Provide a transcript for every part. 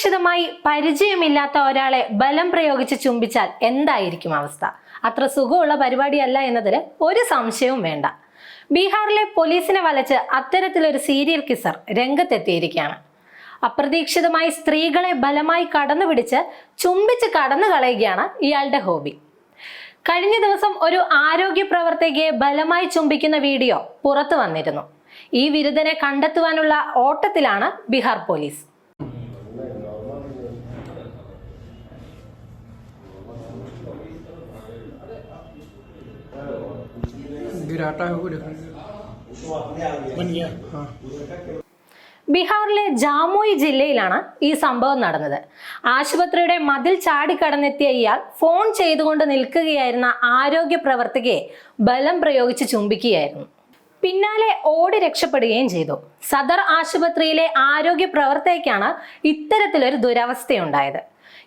അപ്രതീക്ഷിതമായി പരിചയമില്ലാത്ത ഒരാളെ ബലം പ്രയോഗിച്ച് ചുംബിച്ചാൽ എന്തായിരിക്കും അവസ്ഥ? അത്ര സുഖമുള്ള പരിപാടിയല്ല എന്നതിൽ ഒരു സംശയവും വേണ്ട. ബീഹാറിലെ പോലീസിനെ വലച്ച് അത്തരത്തിലൊരു സീരിയൽ കിസർ രംഗത്തെത്തിയിരിക്കുകയാണ്. അപ്രതീക്ഷിതമായി സ്ത്രീകളെ ബലമായി കടന്നുപിടിച്ച് ചുംബിച്ച് കടന്നു കളയുകയാണ് ഇയാളുടെ ഹോബി. കഴിഞ്ഞ ദിവസം ഒരു ആരോഗ്യ പ്രവർത്തകയെ ബലമായി ചുംബിക്കുന്ന വീഡിയോ പുറത്തു വന്നിരുന്നു. ഈ വിരുദ്ധനെ കണ്ടെത്തുവാനുള്ള ഓട്ടത്തിലാണ് ബീഹാർ പോലീസ്. गिराटा है वो देखो बन गया हाँ ബീഹാറിലെ ജാമുയി ജില്ലയിലാണ് ഈ സംഭവം നടന്നത് ആശുപത്രിയുടെ മതിൽ ചാടിക്കടന്നെത്തിയ ഇയാൾ ഫോൺ ചെയ്തുകൊണ്ട് നിൽക്കുകയായിരുന്ന ആരോഗ്യ പ്രവർത്തകയെ ബലം പ്രയോഗിച്ച് ചുംബിക്കുകയായിരുന്നു പിന്നാലെ ഓടി രക്ഷപ്പെടുകയും ചെയ്തു. സദർ ആശുപത്രിയിലെ ആരോഗ്യ പ്രവർത്തകയ്ക്കാണ് ഇത്തരത്തിലൊരു ദുരവസ്ഥയുണ്ടായത്.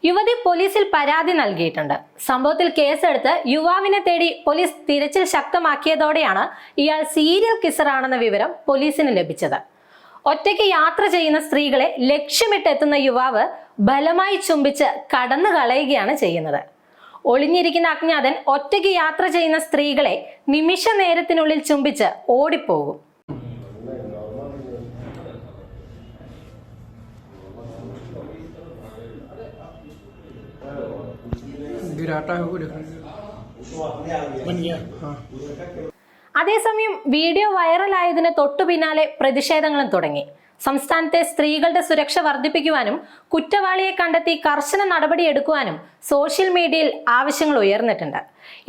യുവതി പോലീസിൽ പരാതി നൽകിയിട്ടുണ്ട്. സംഭവത്തിൽ കേസെടുത്ത് യുവാവിനെ തേടി പോലീസ് തിരച്ചിൽ ശക്തമാക്കിയതോടെയാണ് ഇയാൾ സീരിയൽ കിസറാണെന്ന വിവരം പോലീസിന് ലഭിച്ചത്. ഒറ്റയ്ക്ക് യാത്ര ചെയ്യുന്ന സ്ത്രീകളെ ലക്ഷ്യമിട്ടെത്തുന്ന യുവാവ് ബലമായി ചുംബിച്ച് കടന്നു കളയുകയാണ് ചെയ്യുന്നത്. ഒളിഞ്ഞിരിക്കുന്ന അജ്ഞാതൻ ഒറ്റയ്ക്ക് യാത്ര ചെയ്യുന്ന സ്ത്രീകളെ നിമിഷ നേരത്തിനുള്ളിൽ ചുംബിച്ച് ഓടിപ്പോകും. അതേസമയം വീഡിയോ വൈറലായതിന് തൊട്ടു പിന്നാലെ പ്രതിഷേധങ്ങളും തുടങ്ങി. സംസ്ഥാനത്തെ സ്ത്രീകളുടെ സുരക്ഷ വർദ്ധിപ്പിക്കുവാനും കുറ്റവാളിയെ കണ്ടെത്തി കർശന നടപടിയെടുക്കുവാനും സോഷ്യൽ മീഡിയയിൽ ആവശ്യങ്ങൾ ഉയർന്നിട്ടുണ്ട്.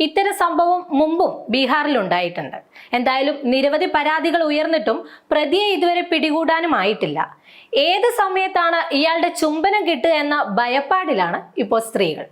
ഇത്തരം സംഭവം മുമ്പും ബീഹാറിൽ ഉണ്ടായിട്ടുണ്ട്. എന്തായാലും നിരവധി പരാതികൾ ഉയർന്നിട്ടും പ്രതിയെ ഇതുവരെ പിടികൂടാനും ആയിട്ടില്ല ഏത് സമയത്താണ് ഇയാളുടെ ചുംബനം കിട്ടുക എന്ന ഭയപ്പാടിലാണ് ഇപ്പോൾ സ്ത്രീകൾ.